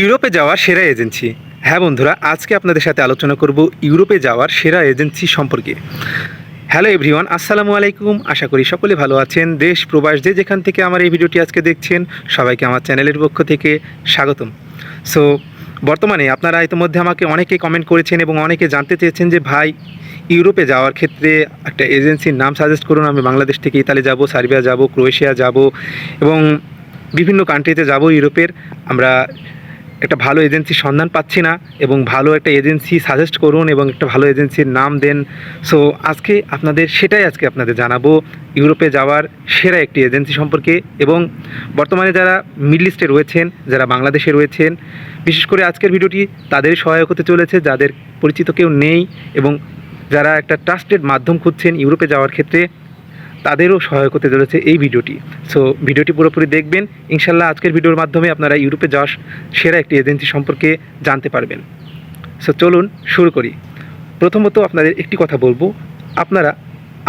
ইউরোপে যাওয়ার সেরা এজেন্সি। হ্যাঁ বন্ধুরা, আজকে আপনাদের সাথে আলোচনা করব ইউরোপে যাওয়ার সেরা এজেন্সি সম্পর্কে। হ্যালো এভরিওয়ান, আসসালামু আলাইকুম। আশা করি সকলে ভালো আছেন। দেশ, প্রবাস, যে যেখান থেকে আমার এই ভিডিওটি আজকে দেখছেন, সবাইকে আমার চ্যানেলের পক্ষ থেকে স্বাগতম। সো বর্তমানে আপনারা ইতিমধ্যে আমাকে অনেকে কমেন্ট করেছেন এবং অনেকে জানতে চেয়েছেন যে, ভাই, ইউরোপে যাওয়ার ক্ষেত্রে একটা এজেন্সির নাম সাজেস্ট করুন। আমি বাংলাদেশ থেকে ইতালি যাব, সার্বিয়া যাব, ক্রোয়েশিয়া যাব এবং বিভিন্ন কান্ট্রিতে যাব ইউরোপের। আমরা একটা ভালো এজেন্সির সন্ধান পাচ্ছি না এবং ভালো একটা এজেন্সি সাজেস্ট করুন এবং একটা ভালো এজেন্সির নাম দেন। সো আজকে আপনাদের, সেটাই আজকে আপনাদের জানাব ইউরোপে যাওয়ার সেরা একটি এজেন্সি সম্পর্কে এবং বর্তমানে যারা মিডল ইস্টে রয়েছেন, যারা বাংলাদেশে রয়েছেন, বিশেষ করে আজকের ভিডিওটি তাদের সহায়ক হতে চলেছে, যাদের পরিচিত কেউ নেই এবং যারা একটা ট্রাস্টেড মাধ্যম খুঁজছেন ইউরোপে যাওয়ার ক্ষেত্রে তাদেরও সহায়ক হতে চলেছে এই ভিডিওটি। সো ভিডিওটি পুরোপুরি দেখবেন। ইনশাল্লাহ আজকের ভিডিওর মাধ্যমে আপনারা ইউরোপে যাওয়ার সেরা একটি এজেন্সি সম্পর্কে জানতে পারবেন। সো চলুন শুরু করি। প্রথমত আপনাদের একটি কথা বলব। আপনারা,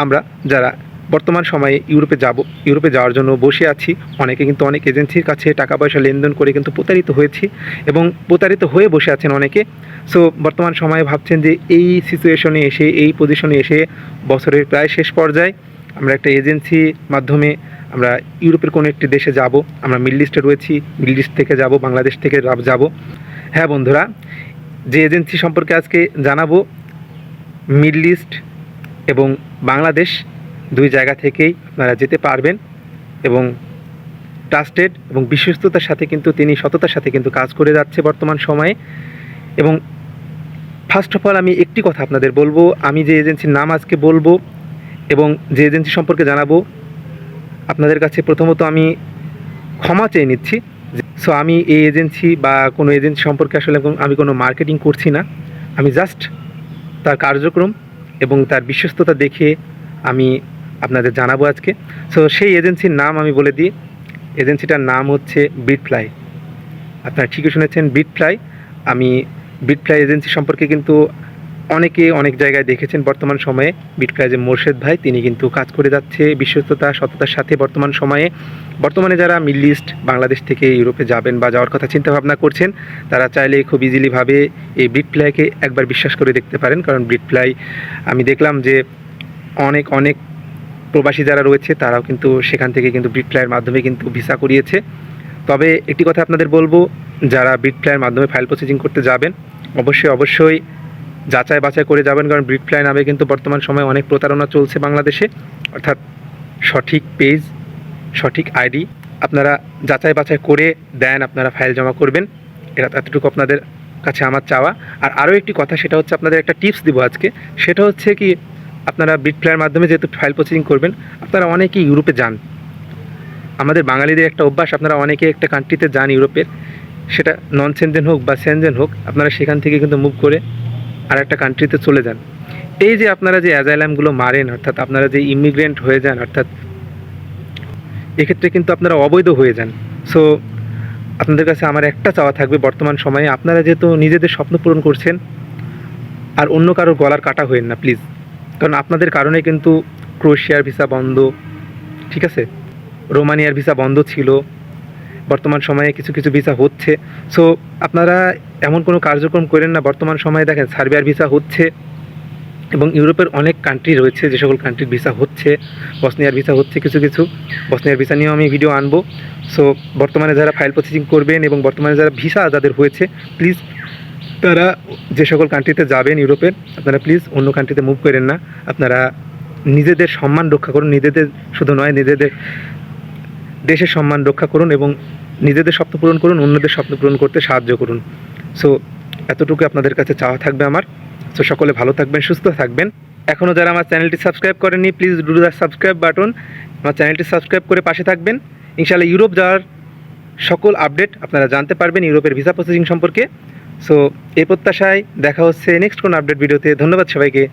আমরা যারা বর্তমান সময়ে ইউরোপে যাব ইউরোপে যাওয়ার জন্য বসে আছি, অনেকে কিন্তু অনেক এজেন্সির কাছে টাকা পয়সা লেনদেন করে কিন্তু প্রতারিত হয়েছি এবং প্রতারিত হয়ে বসে আছেন অনেকে। সো বর্তমান সময়ে ভাবছেন যে এই সিচুয়েশনে এসে, এই পজিশনে এসে বছরের প্রায় শেষ পর্যায়ে আমরা একটা এজেন্সি মাধ্যমে আমরা ইউরোপের কোনো একটি দেশে যাব, আমরা মিডল ইস্টে রয়েছি, মিডল ইস্ট থেকে যাব, বাংলাদেশ থেকে যাব। হ্যাঁ বন্ধুরা, যে এজেন্সি সম্পর্কে আজকে জানাব, মিডল ইস্ট এবং বাংলাদেশ দুই জায়গা থেকেই আপনারা যেতে পারবেন এবং ট্রাস্টেড এবং বিশ্বস্ততার সাথে কিন্তু তিনি সততার সাথে কিন্তু কাজ করে যাচ্ছে বর্তমান সময়ে। এবং ফার্স্ট অফ অল আমি একটি কথা আপনাদের বলব, আমি যে এজেন্সির নাম আজকে বলব এবং যে এজেন্সি সম্পর্কে জানাব, আপনাদের কাছে প্রথমত আমি ক্ষমা চেয়ে নিচ্ছি সো আমি এই এজেন্সি বা কোনো এজেন্সি সম্পর্কে আসলে আমি কোনো মার্কেটিং করছি না। আমি জাস্ট তার কার্যক্রম এবং তার বিশ্বস্ততা দেখে আমি আপনাদের জানাব আজকে। সো সেই এজেন্সির নাম আমি বলে দিই। এজেন্সিটার নাম হচ্ছে বিটফ্লাই আপনারা ঠিকই শুনেছেন বিটফ্লাই আমি বিটফ্লাই এজেন্সি সম্পর্কে কিন্তু অনেকে অনেক জায়গায় দেখেছেন বর্তমান সময়ে যে মোর্শেদ ভাই, তিনি কিন্তু কাজ করে যাচ্ছে বিশ্বস্ততা, সততার সাথে বর্তমান সময়ে। বর্তমানে যারা মিডল ইস্ট, বাংলাদেশ থেকে ইউরোপে যাবেন বা যাওয়ার কথা চিন্তা ভাবনা করছেন, তারা চাইলে খুব ইজিলিভাবে এই ব্রিটফ্লাইকে একবার বিশ্বাস করে দেখতে পারেন। কারণ ব্রিটফ্লাই আমি দেখলাম যে অনেক অনেক প্রবাসী যারা রয়েছে, তারাও কিন্তু সেখান থেকে কিন্তু ব্রিটফ্লাইয়ের মাধ্যমে কিন্তু ভিসা করিয়েছে। তবে একটি কথা আপনাদের বলব, যারা ব্রিটফ্লাইয়ের মাধ্যমে ফাইল প্রসেসিং করতে যাবেন, অবশ্যই অবশ্যই যাচাই বাছাই করে যাবেন, কারণ ব্রিটফ্লাই নামে কিন্তু বর্তমান সময়ে অনেক প্রতারণা চলছে বাংলাদেশে। অর্থাৎ সঠিক পেজ সঠিক আইডি আপনারা যাচাই বাছাই করে দেন, আপনারা ফাইল জমা করবেন। এটা এতটুকু আপনাদের কাছে আমার চাওয়া। আর আরও একটি কথা, সেটা হচ্ছে আপনাদের একটা টিপস দিব আজকে। সেটা হচ্ছে কি, আপনারা বিট প্লেয়ার মাধ্যমে যেহেতু ফাইল প্রসেসিং করবেন, আপনারা অনেকেই ইউরোপে যান। আমাদের বাঙালিদের একটা অভ্যাস, আপনারা অনেকে একটা কান্ট্রিতে যান ইউরোপের সেটা নন সেনজেন হোক বা সেনজেন হোক, আপনারা সেখান থেকে কিন্তু মুভ করে আর একটা কান্ট্রিতে চলে যান। এই যে আপনারা যে অ্যাজাইলামগুলো মারেন, অর্থাৎ আপনারা যে ইমিগ্রেন্ট হয়ে যান, অর্থাৎ এক্ষেত্রে কিন্তু আপনারা অবৈধ হয়ে যান। সো আপনাদের কাছে আমার একটা চাওয়া থাকবে, বর্তমান সময়ে আপনারা যেহেতু নিজেদের স্বপ্ন পূরণ করছেন, আর অন্য কারোর গলার কাটা হয়েন না প্লিজ কারণ আপনাদের কারণে কিন্তু ক্রোয়েশিয়ার ভিসা বন্ধ, ঠিক আছে? রোমানিয়ার ভিসা বন্ধ ছিল বর্তমান সময়ে কিছু কিছু ভিসা হচ্ছে। সো আপনারা এমন কোনো কার্যক্রম করেন না, বর্তমান সময়ে দেখেন সার্বিয়ার ভিসা হচ্ছে এবং ইউরোপের অনেক কান্ট্রি রয়েছে, যে সকল কান্ট্রির ভিসা হচ্ছে, বসনিয়ার ভিসা হচ্ছে কিছু কিছু। বসনিয়ার ভিসা নিয়েও আমি ভিডিও আনব। সো বর্তমানে যারা ফাইল প্রসেসিং করবেন এবং বর্তমানে যারা ভিসা যাদের হয়েছে প্লিজ তারা যে সকল কান্ট্রিতে যাবেন ইউরোপের আপনারা প্লিজ অন্য কান্ট্রিতে মুভ করেন না। আপনারা নিজেদের সম্মান রক্ষা করুন, নিজেদের শুধু নয়, নিজেদের দেশের সম্মান রক্ষা করুন এবং নিজেদের স্বপ্ন পূরণ করুন, অন্যদের স্বপ্ন পূরণ করতে সাহায্য করুন। সো এতটুকু আপনাদের কাছে চাওয়া থাকবে আমার। সো সকলে ভালো থাকবেন, সুস্থ থাকবেন। এখনও যারা আমার চ্যানেলটি সাবস্ক্রাইব করেননি please do the subscribe button আমার চ্যানেলটি সাবস্ক্রাইব করে পাশে থাকবেন। ইনশাআল্লাহ ইউরোপ যাওয়ার সকল আপডেট আপনারা জানতে পারবেন ইউরোপের ভিসা প্রসেসিং সম্পর্কে। সো এই প্রত্যাশায় দেখা হচ্ছে নেক্সট কোন আপডেট ভিডিওতে ধন্যবাদ সবাইকে।